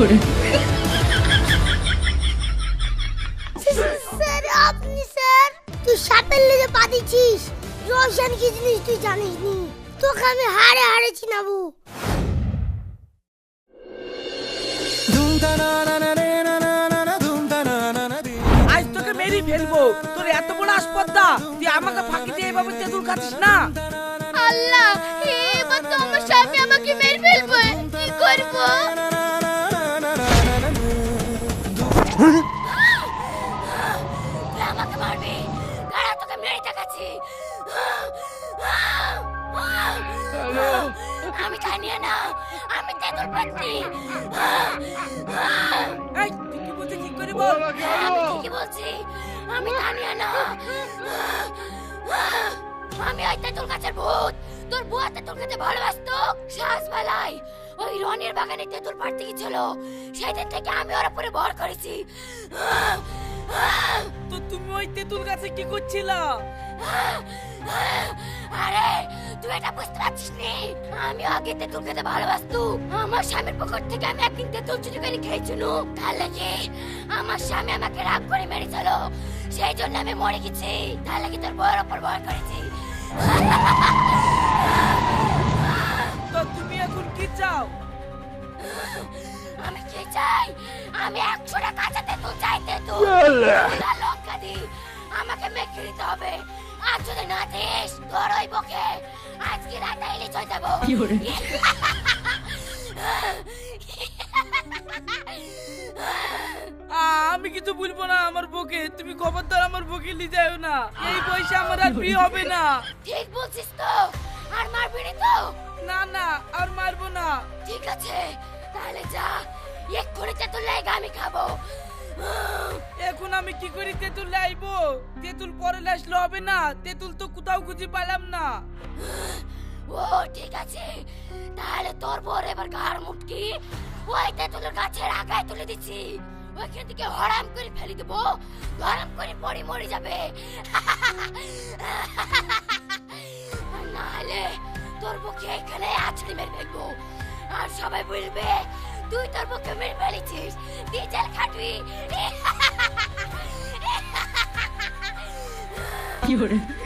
করছিস কি করছিস স্যার আপনি স্যার তুই সাপের লেগে পা দিচ্ছিস? রোশন কি জিনিস তুই জানিস নি তোকে আমি হাড়ে হাড়ে চিনাবো। আজ তোকে মেরি ফেলব। তোর এত বড় আসপদ্দা তুই আমাকে ফাঁকি দিয়ে এভাবে তেঁতুল খাচ্ছিস না? আল্লাহ এবার তো আমার স্বামী আমাকে মেরে ফেলবে। কি করব? আমি জানিয়ে না আমি তেঁতুল পাচ্ছি কি আমি ঠিকই বলছি আমি জানিয়ে না আমি ওই তেঁতুল গাছের ভূত। তোর বুয়া তেঁতুল খেতে ভালোবাসতো? শ্বাস বেলায় ওই রনির বাগানে তেঁতুল পাড়তে গেছিল সেদিন থেকে আমি ওর উপরে ভর করেছি। তো তুমি ওই তেঁতুল গাছে কি করছিলা? আরে তুই এটা বুঝতে পারছিস নি? আমি আগে তেঁতুল খেতে ভালোবাসতো। আমার স্বামীর পকেট থেকে আমি একদিন তেঁতুল চুরি করে খেয়েছিল তার লাগে আমার স্বামী আমাকে রাগ করে মেরেছিল। সেই জন্য আমি মরে গেছি। তার লাগে তোর বউয়ের ওপর ভয় করেছি? চাও আমি কি চাই? আমি একশো টাকা কাঁচা তেঁতুল চাই তেঁতুল লঙ্কা দি আমাকে মেখে দিতে হবে। আর যদি না দিস তোর ওই বকে আজকে রাতে যাব। আমি কিছু বলব না আমার বউকে। তুমি খবরদার আমার বউকে নিয়ে যাও না। এই পয়সা আমার আর বিয়ে হবে না। ঠিক বলছিস তো। আর মারবি তো? না না আর মারবো না। ঠিক আছে তাহলে যা এক করে তেঁতুল লেগে আমি খাব। এখন আমি কি করি তেঁতুল লাইবো? তেঁতুল পরে লাসলে হবে না তেঁতুল তো কোথাও খুঁজে পেলাম না। ও ঠিক আছে তাহলে তোর বর এবার ঘাড় মুটকি ওই তেঁতুলের গাছের আগায় তুলে দিচ্ছি। ওইখান থেকে হরাম করে ফেলে দেবো গরম করে পড়ে মরে যাবে। নাহলে তোর বুকে এখানে আছড়ে মেরে ফেলব। আর সবাই বলবে তুই তোর বুকে মেরে ফেলেছিস। তুই জেল খাটবি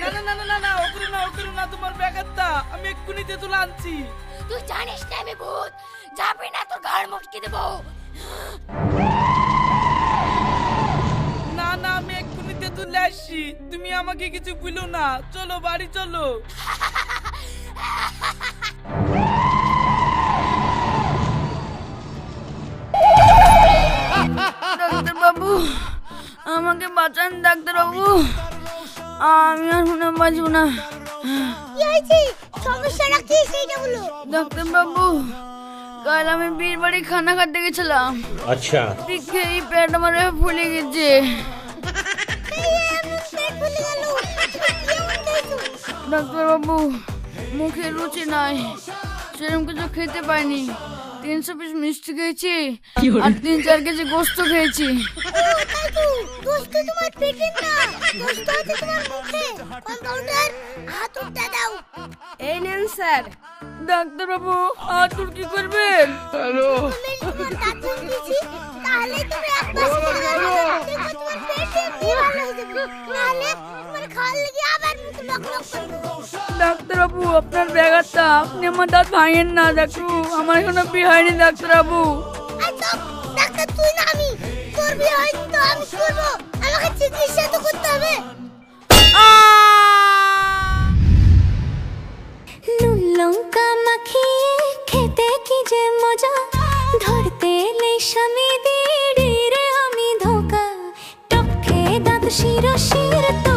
না না না না না না ও করো না ও করো না তোমার ব্যাগারটা আমি এক্ষুনি তেঁতুল আনছি। তুই জানিস না আমি ভূত। যাবি না তোর ঘাড় মুটকে দেবো। না না আমি এক্ষুনি তেঁতুল আসছি তুমি আমাকে কিছু বলো না। চলো বাড়ি চলো। বাবু আমাকে বাঁচান ডাক্তারবাবু। আমি আর মনে বাঁচব না। কি কাল আমি বীর বাড়ি খানা খেতে গেছিলাম আচ্ছা এই পেট আমার ফুলে গেছে। ডাক্তারবাবু মুখে রুচি নাই। সেরকম কিছু খেতে পাইনি। তিনশো পিস মিষ্টি খেয়েছি আর তিন চার কেজি গোস্ত খেয়েছি। এই নেন স্যার। ডাক্তার বাবু আতুর কি করবেন? দিয়েছি তাহলে তুমি এক মাস খেয়ে তোমার পেট এমনি ভালো হয়ে যাবে। নাহলে তোমার খাওয়ার লেগে আবার মুখ লক লক করবে। ডাক্তার বাবু আপনার ব্যাগারটা আপনি আমার দাঁত ভাঙেন না ডাক্তার আমার এখনও বিয়ে হয়নি ডাক্তার বাবু আর তো ডাক্তার তুই না আমি। তোর বিয়ে হয়নি তো আমি কি আমাকে চিকিৎসা তো করতে হবে। নুন লঙ্কা মাখিয়ে খেতে কি যে মজা? ধরতে এলে স্বামী রে আমি ধোকা। খেয়ে দাঁত শির শির তবু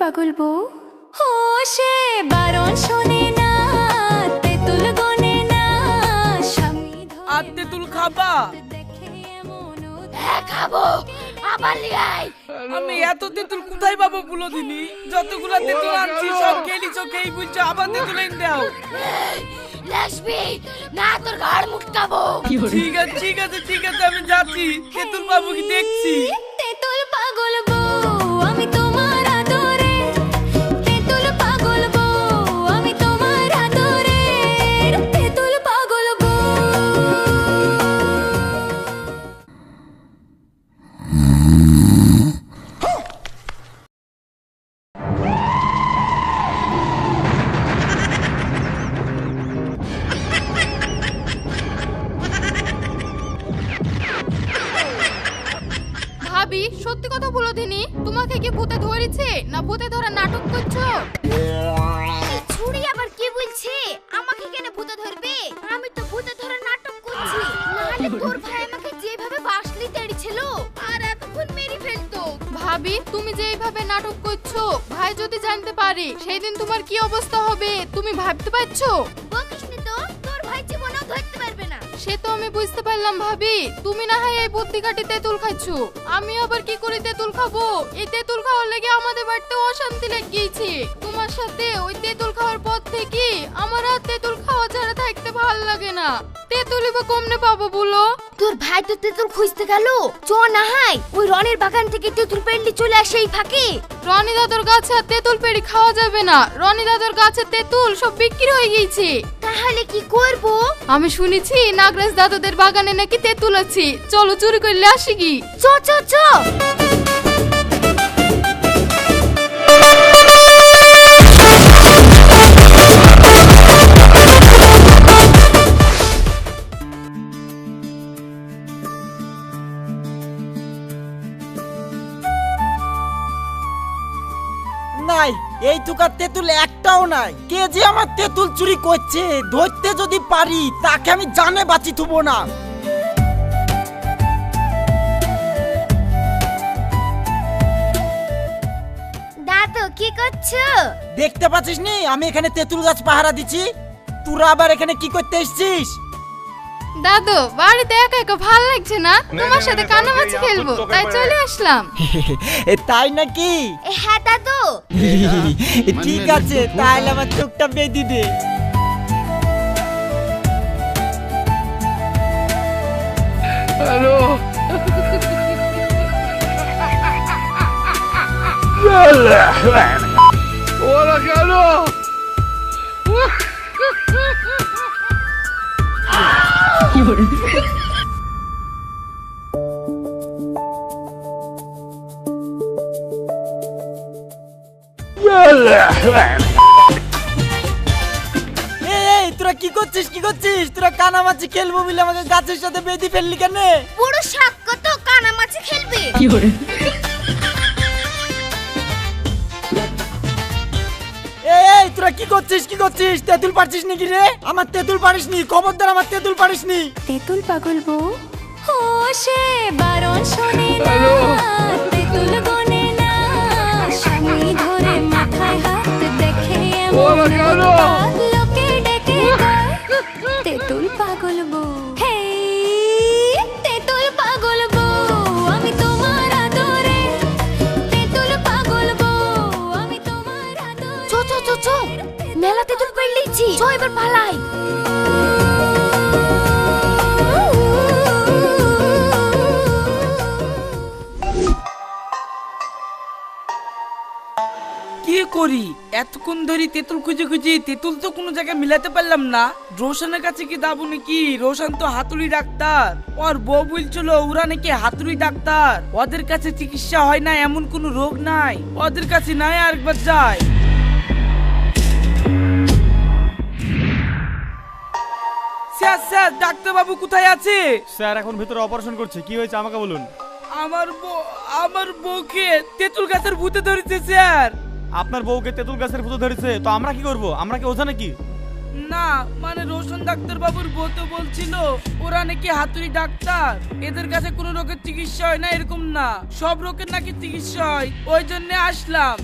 পাগল বউ? ও সে বারণ শোনে না তেঁতুল গনে না স্বামী আর তেঁতুল খাবা? দেখে এমন খাব আবার লিয়াই আমি এত তেঁতুল কোথায় পাবো বলো দিনি? যতগুলো তেঁতুল আনছি সব খেলি চোখেই বুঝছ আবার তেঁতুল এনে দাও। লক্ষ্মী না তোর মুটকাবো। ঠিক আছে ঠিক আছে ঠিক আছে আমি যাচ্ছি। তেঁতুল পাবো কি দেখছি? ভাবি তুমি যে এইভাবে নাটক করছ ভাই যদি জানতে পারে সেই দিন তোমার কি অবস্থা হবে তুমি ভাবতে পারছ? বকিসনি তো তোর ভাই জীবনেও ধরতে পারবে না। সে তো আমি বুঝতে পারলাম ভাবি তুমি না হয় এই বুদ্ধি কাটি তেঁতুল খাচ্ছ। আমি আবার কি করে তেঁতুল খাব? এই তেঁতুল খাওয়ার লেগে আমাদের বাড়িতে অশান্তি লেগেছে। তোমার সাথে ওই তেঁতুল খাওয়ার পর থেকে আমার আর তেঁতুল খাওয়া ছাড়া থাকতে ভালো লাগে না। তেঁতুলই বা কমনে পাবো বলো? তোর ভাই তো তেঁতুল খুঁজতে গেল। চ না হাই ওই রনের বাগান থেকে তেঁতুল পেড়লি চলে আসে এই ফাঁকে। রনি দাদুর গাছে তেঁতুল পেড়ি খাওয়া যাবে না। রনি দাদুর গাছে তেঁতুল সব বিক্রি হয়ে গিয়েছে। তাহলে কি করব? আমি শুনেছি নাগরাজ দাদুদের বাগানে নাকি তেঁতুল আছে। চলো চুরি করলে আসি কি? চ চ চ। এই তুকার তেঁতুল একটাও নাই। কে যে আমার তেঁতুল চুরি করছে ধরতে যদি পারি তাকে আমি জানে বাঁচি থুবো না। দাদু কি করছ? দেখতে পাচ্ছিস নি? আমি এখানে তেঁতুল গাছ পাহারা দিচ্ছি। তোরা আবার এখানে কি করতে এসেছিস? দাদু বাড়িতে একা একা ভালো লাগছে না? তোমার সাথে কানামাছি খেলব তাই চলে আসলাম। এ, তাই নাকি? হ্যাঁ দাদু। ঠিক আছে তাহলে আমার চোখটা বেঁধি দে। এই এই তোরা কি করছিস কি করছিস? তোরা কানামাছি খেলব বলে আমাকে গাছের সাথে বেঁধে ফেললি কেন? কানামাছি খেলবে? কি এই তোরা কি করছিস কি করছিস? তেঁতুল পারছিস নাকি রে? আমার তেঁতুল পারিস নি খবরদার আমার তেঁতুল পারিস নি। তেঁতুল পাগল বউ? ও সে বারণ শোনে না তেঁতুল গনে না। স্বামী ধরে মাথায় হাত দেখে এমন উৎপাত পালাই কি করি? এতক্ষণ ধরে তেঁতুল খুঁজে খুঁজে তেঁতুল তো কোনো জায়গায় মিলাতে পারলাম না। রোশনের কাছে কি দাবো নাকি? রোশন তো হাতুড়ি ডাক্তার। ওর বউ বলছিল, ওরা নাকি হাতুড়ি ডাক্তার। ওদের কাছে চিকিৎসা হয় না, এমন কোনো রোগ নাই। ওদের কাছে নাই আরেকবার যায়। স্যার স্যার ডাক্তারবাবু কোথায় আছে? স্যার এখন ভিতরে অপারেশন করছে। কি হয়েছে আমাকে বলুন। আমার বউ আমার বউকে তেঁতুল গাছের ভূতে ধরেছে স্যার। আপনার বউকে তেঁতুল গাছের ভূত ধরেছে? তো আমরা কি করব? আমরা কি ওঝা নাকি? না মানে রোশন ডাক্তার বাবুর বউ তো বলছিল ওরা নাকি হাতুড়ি ডাক্তার। এদের কাছে কোনো রোগের চিকিৎসা হয় না এরকম না। সব রোগের নাকি চিকিৎসা হয় ওই জন্য আসলাম।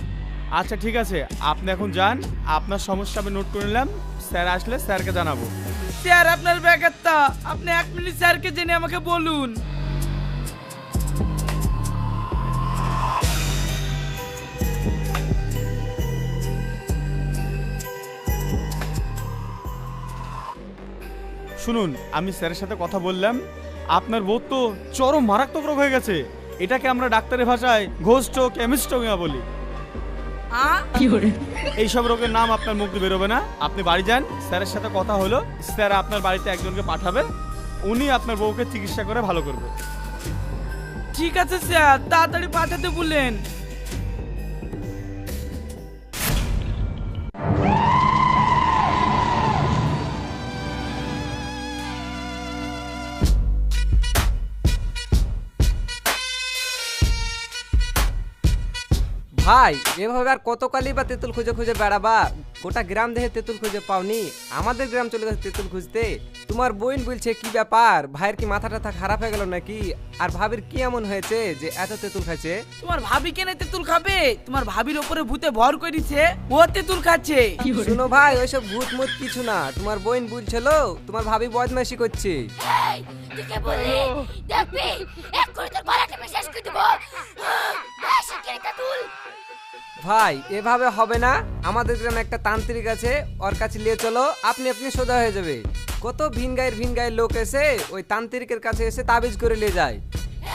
আচ্ছা ঠিক আছে। আপনি এখন যান আপনার সমস্যা আমি নোট করে নিলাম। স্যার আসলে স্যারকে জানাব। স্যার, আপনার ব্যাপারটা আপনি এক মিনিট স্যারকে জেনে আমাকে বলুন। শুনুন, আমি স্যারের সাথে কথা বললাম। আপনার বউ তো চরম মারাত্মক রোগ হয়ে গেছে। এটাকে আমরা ডাক্তারের ভাষায় ঘোষ্ট কেমিস্টোমিয়া বলি। এইসব রোগের নাম আপনার মুখ দিয়ে বেরোবে না। আপনি বাড়ি যান স্যারের সাথে কথা হলো স্যার আপনার বাড়িতে একজনকে পাঠাবে উনি আপনার বউকে চিকিৎসা করে ভালো করবে। ঠিক আছে স্যার তাড়াতাড়ি পাঠাতে বলেন। ভাই এভাবে আর কতকালই বা তেঁতুল খুঁজে খুঁজে বেড়াবা? গোটা গ্রাম দেখে তেঁতুল খুঁজে পাওনি। আমাদের গ্রাম চলে গেছে তেঁতুল খুঁজতে। তোমার বোন বলছে কি ব্যাপার? ভাইয়ের কি মাথা টাথা খারাপ হয়ে গেল নাকি? আর ভাবির কি এমন হয়েছে যে এত তেঁতুল খাচ্ছে তোমার ভাবি কেনে তেঁতুল খাবে? তোমার ভাবির ওপরে ভূতে ভর করেছে ও তেঁতুল খাচ্ছে। শুনো ভাই ওইসব ভূত মুত কিছু না। তোমার বোন বলছিল তোমার ভাবি বদমাইশি করছে। তুই কে বললি? দেখবি? এক করে তোর গলা টিপে শেষ করে দেবো। ভাই এভাবে হবে না। আমাদের গ্রামে একটা তান্ত্রিক আছে ওর কাছে নিয়ে চলো আপনি আপনি সোজা হয়ে যাবে। কত ভিন গায়ের ভিন গায়ের লোক এসে ওই তান্ত্রিকের কাছে এসে তাবিজ করে নিয়ে যায়।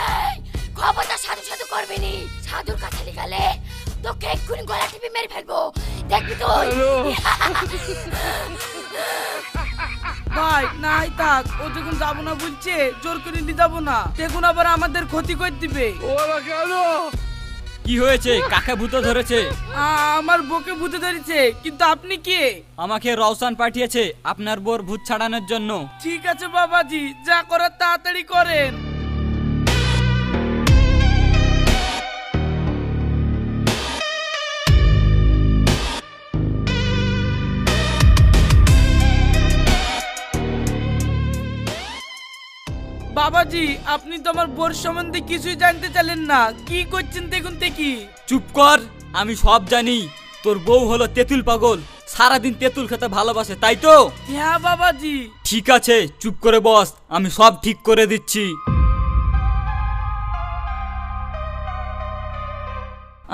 এই খবরটা সাধু সাধু করবি নি? সাধুর কাছে লিখালে তোকে এক্ষুনি গলা টিপে মেরে ফেলব। দেখবি তুই। ভাই নাই থাক ও যখন যাব না বলছে জোর করে নিয়ে যাব না। দেখুন আবার আমাদের ক্ষতি করে দিবে। কি হয়েছে? কাকে ভূত ধরেছে? আমার বকে ভূতে ধরেছে কিন্তু আপনি কে? আমাকে রওশন পাঠিয়েছে আপনার বোর ভূত ছাড়ানোর জন্য। ঠিক আছে বাবাজি যা করার তাড়াতাড়ি করেন। বাবাজি আপনি তো আমার বোর সম্বন্ধে কিছুই জানতে চাইলেন না। কি করছেন দেখুন দেখি। চুপ কর আমি সব জানি। তোর বউ হলো তেঁতুল পাগল সারাদিন তেঁতুল খেতে ভালোবাসে তাই তো? হ্যাঁ বাবাজি। ঠিক আছে চুপ করে বস আমি সব ঠিক করে দিচ্ছি।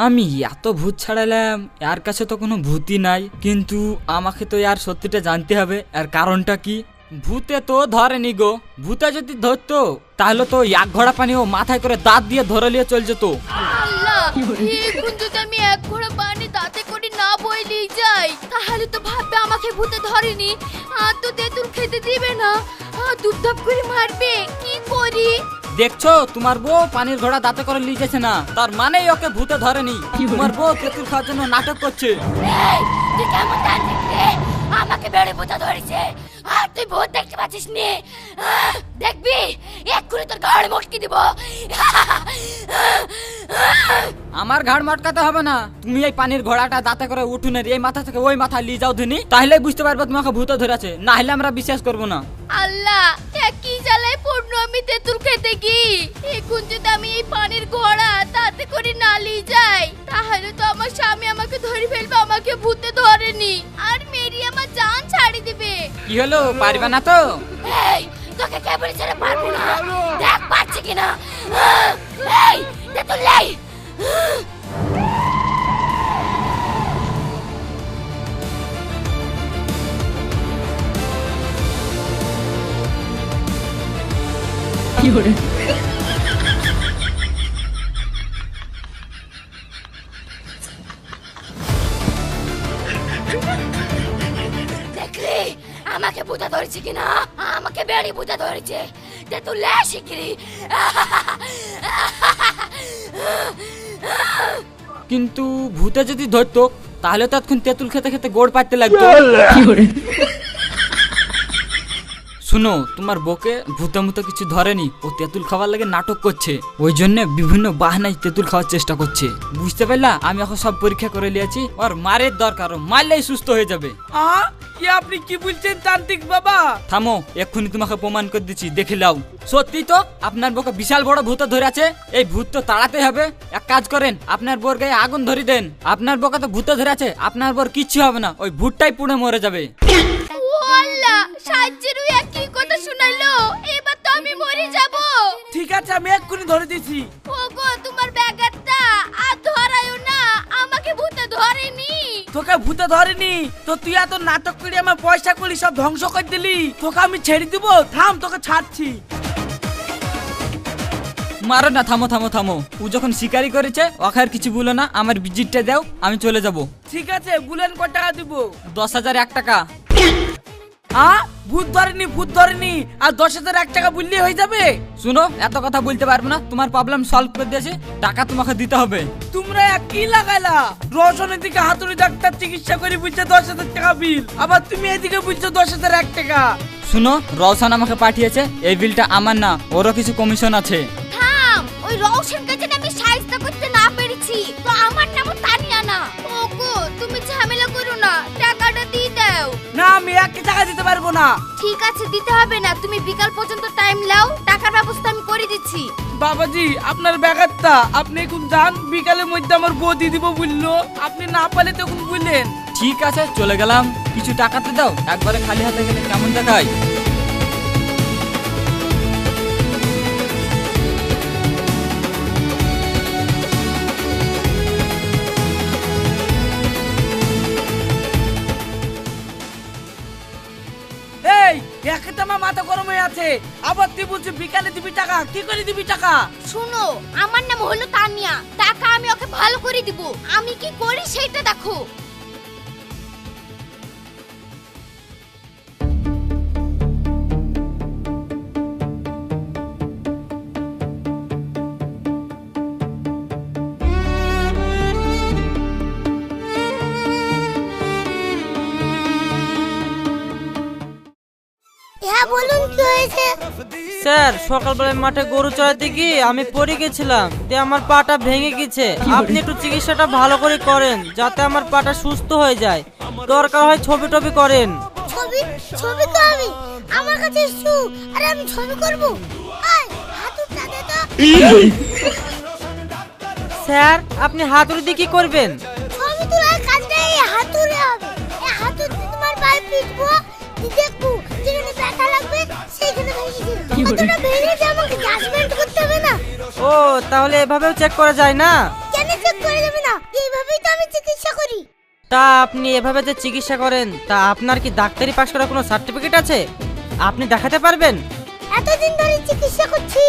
আমি এত ভূত ছাড়ালাম এর কাছে তো কোনো ভূতই নাই। কিন্তু আমাকে তো আর সত্যিটা জানতে হবে আর কারণটা কি? ভূতে তো ধরেনি গো। ভূতে যদি ধরতো তাহলে তো এক ঘোড়া পানি ও মাথায় করে দাঁত দিয়ে ধরে নিয়ে চল যেত। আল্লাহ এখন যদি আমি এক ঘোড়া পানি দাঁতে করে না বইলেই যাই তাহলে তো ভাববে আমাকে ভূতে ধরেনি। আর তো তেঁতুল খেতে দিবে না। আর দুপধাপ করে মারবে কি করি? দেখছ তোমার বউ পানির ঘোড়া দাঁতে করে নিয়ে যাচ্ছে না তার মানেই ওকে ভূতে ধরেনি। তোমার বউ তেঁতুল খাওয়ার জন্য নাটক করছে। আমাকে বেড়ে বোতা ধরেছে। আর তুই ভূত দেখতে পাচ্ছিস নি? দেখবি? এক্ষুনি তোর ঘাড় মটকে দিব। আমার ঘাড় মটকাতে হবে না। তুমি এই পানির ঘোড়াটা দাঁতে করে উঠুনের এই মাথা থেকে ওই মাথা নিয়ে যাও ধুনি। তাহলে বুঝতে পারব তোমাকে ভূত ধরেছে। না হলে আমরা বিশ্বাস করব না। আল্লাহ কি জ্বালায় পড়ল আমি তেঁতুল খেতে কি এখন যদি আমি এই পানির ঘোড়া তাতে করে নালি যাই। তাহলে তো আমার স্বামী আমাকে ধরে ফেলবে আমাকে ভূতে ধরেনি। আর মেরি আমার জান ছাড়ি দিবে। কি হলো? পারবে না তো? এই তোকে কে বলেছে রে পারব না। দেখ পাচ্ছি কিনা। এই তেতুল লাই। দেখলি? আমাকে বুঝা ধরেছে কিনা? আমাকে বেড়ি বুঝা ধরেছে। তেতুল লাই শিগগিরি কিন্তু ভূতে যদি ধরতো তাহলে তো এতক্ষণ তেঁতুল খেতে খেতে গোড় পাড়তে লাগতো। শুনো তোমার বকে ভূতে মুতে কিছু ধরেনি ও তেঁতুল খাওয়ার লাগে নাটক করছে। ওই জন্য বিভিন্ন বাহানায় তেঁতুল খাওয়ার চেষ্টা করছে। বুঝতে পারলা? আমি এখন সব পরীক্ষা করে নিয়েছি ওর মারের দরকার ও মারলেই সুস্থ হয়ে যাবে। আপনি কি বলছেন তান্ত্রিক বাবা? থামো এক্ষুনি তোমাকে প্রমাণ করে দিচ্ছি দেখে লাও সত্যি তো আপনার বউকে বিশাল বড় ভূত ধরে আছে এই ভূত তো তাড়াতে হবে। এক কাজ করেন আপনার বোর গায়ে আগুন ধরি দেন। আপনার বউকে তো ভূত ধরে আছে আপনার বোর কিচ্ছু হবে না ওই ভূতটাই পুড়ে মরে যাবে। ও আল্লাহ সাজ্জেরও একই কথা শোনালো এবার তো আমি মরে যাব। ঠিক আছে আমি এক্ষুনি ধরে দিছি। ওগো তোমার ব্যাগারটা আর ধরায়ও না। আমাকে ভূতে ধরেনি। তোকে ভূতে ধরেনি? তো তুই এত নাটক করে আমার পয়সা করি সব ধ্বংস করে দিলি? তোকে আমি ছেড়ে দিব? থাম তোকে ছাড়ছি। মারো না থামো থামো থামো। ও যখন শিকারি করেছে ওকে আর কিছু বলো না। আমার ভিজিটটা দাও আমি চলে যাব। ঠিক আছে বুলেন কত টাকা দিব? দশ হাজার এক টাকা। আ, ভূত ধরেনি ভূত ধরেনি। আর দশ হাজার এক টাকা বললে হয়ে যাবে। শুনো, এত কথা বলতে পারব না। তোমার প্রবলেম সলভ করে দিয়েছি। টাকা তোমাকে দিতে হবে। তোমরা কি লাগাইলা? দিকে হাতুড়ি ডাক্তার চিকিৎসা করে বুঝছে দশ হাজার টাকা বিল আবার তুমি এদিকে বুঝছ দশ হাজার এক টাকা। শুনো রওশন আমাকে পাঠিয়েছে। এই বিলটা আমার না, ওরও কিছু কমিশন আছে। ওই রওশন কাছে আমি সাহায্য করতে না পেরেছি। তো আমার নামও এক টাকা দিতে পারব না। ঠিক আছে দিতে হবে না। তুমি বিকাল পর্যন্ত টাইম লাও টাকার ব্যবস্থা আমি করে দিচ্ছি। বাবাজি আপনার ব্যাঘাতটা আপনি এখন যান বিকালের মধ্যে আমার বউ দিয়ে দিব বলল। আপনি না পারলে তখন বললেন। ঠিক আছে চলে গেলাম। কিছু টাকাতে দাও একবারে খালি হাতে গেলে কেমন দেখায়? আছে। আবার তুই বলছিস বিকালে দিবি টাকা, কি করে দিবি টাকা? শুনো, আমার নাম হলো তানিয়া। টাকা আমি ওকে ভালো করে দিব। আমি কি করি সেটা দেখো। হ্যাঁ বলুন কি হয়েছে? স্যার সকালবেলায় মাঠে গরু চড়াতে গিয়ে আমি পড়ে গেছিলাম তে আমার পাটা ভেঙে গেছে। আপনি একটু চিকিৎসাটা ভালো করে করেন যাতে আমার পাটা সুস্থ হয়ে যায়। দরকার হয় ছবি টবি করেন। ছবি? ছবি তো আমি। আমার কাছে আরে আমি ছবি করব? আয় হাতুড়টা দে তো। স্যার আপনি হাতুড়ি দিয়ে কি করবেন? ছবি তোলার কাজটা এই হাতুড়ে হবে। এই হাতুড় তোমার পায়ে পিটবো দেখব ব্যথা লাগবে সেইখানে আমাকে জাজমেন্ট করতে হবে না। ও তাহলে এভাবেও চেক করা যায় না? কেন চেক করে যাবে না? এইভাবেই তো আমি চিকিৎসা করি। তা আপনি এভাবে যে চিকিৎসা করেন তা আপনার কি ডাক্তারি পাশ করার কোনো সার্টিফিকেট আছে? আপনি দেখাতে পারবেন? এতদিন ধরে চিকিৎসা করছি।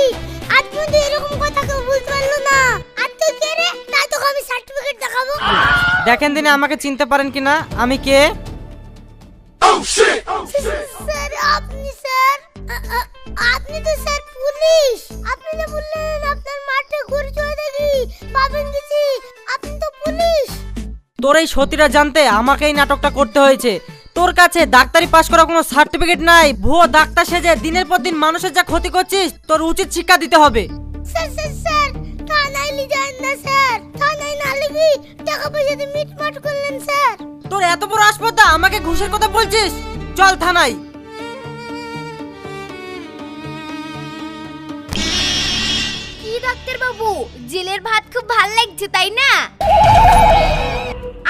আজ পর্যন্ত এরকম কথা কেউ বলতে পারল না। আর তুই কে রে? তাই তোকে আমি সার্টিফিকেট দেখাবো। দেখেন দিনে আমাকে চিনতে পারেন কিনা। আমি কে? স্যার আপনি স্যার আপনি তো স্যার পুলিশ আপনি যে বললেন আপনার মাঠে ঘুরে চলে দেখি পাবেন গেছি আপনি তো পুলিশ তোর এই সতীরা জানতে আমাকে এই নাটকটা করতে হয়েছে। তোর কাছে ডাক্তারি পাশ করা কোনো সার্টিফিকেট নাই। ভুয়ো ডাক্তার সেজে দিনের পর দিন মানুষের যা ক্ষতি করছিস তোর উচিত শিক্ষা দিতে হবে। স্যার স্যার স্যার থানায় যান না স্যার থানায় না লিখি টাকা পয়সা দিয়ে মিটমাট করলেন স্যার তোর এত বড় আসপদা, আমাকে ঘুষের কথা বলছিস? চল থানায়। কি ডাক্তার বাবু জেলের ভাত খুব ভালো লাগছে, তাই না?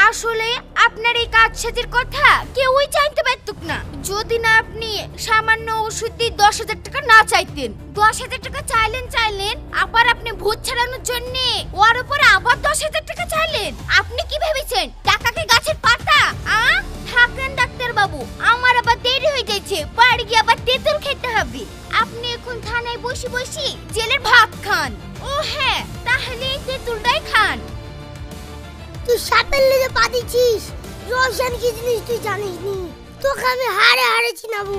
আসলে আপনার এই কাজ সাজের কথা কেউই চাইতে পারতুক না। যদি না আপনি সামান্য ওষুধ দিয়ে দশ হাজার টাকা না চাইতেন, দশ হাজার টাকা চাইলেন চাইলেন, আবার আপনি ভূত ছাড়ানোর জন্য ওর উপরে আবার দশ হাজার টাকা চাইলেন, আপনি কি ভেবেছেন? টাকা কি গাছের পাতা? থাকেন ডাক্তার বাবু আমার আবার দেরি হয়ে যাচ্ছে, বাড়ি গিয়ে আবার তেঁতুল খেতে হবে। আপনি এখন থানায় বসে বসে জেলের ভাত খান। ও হ্যাঁ তাহলে তেঁতুলটাই খান। তুই সাপের লেগে পা দিচ্ছিস? রোশন কি জিনিস তুই জানিস নি? তোকে আমি হারে হারে চিনাবো।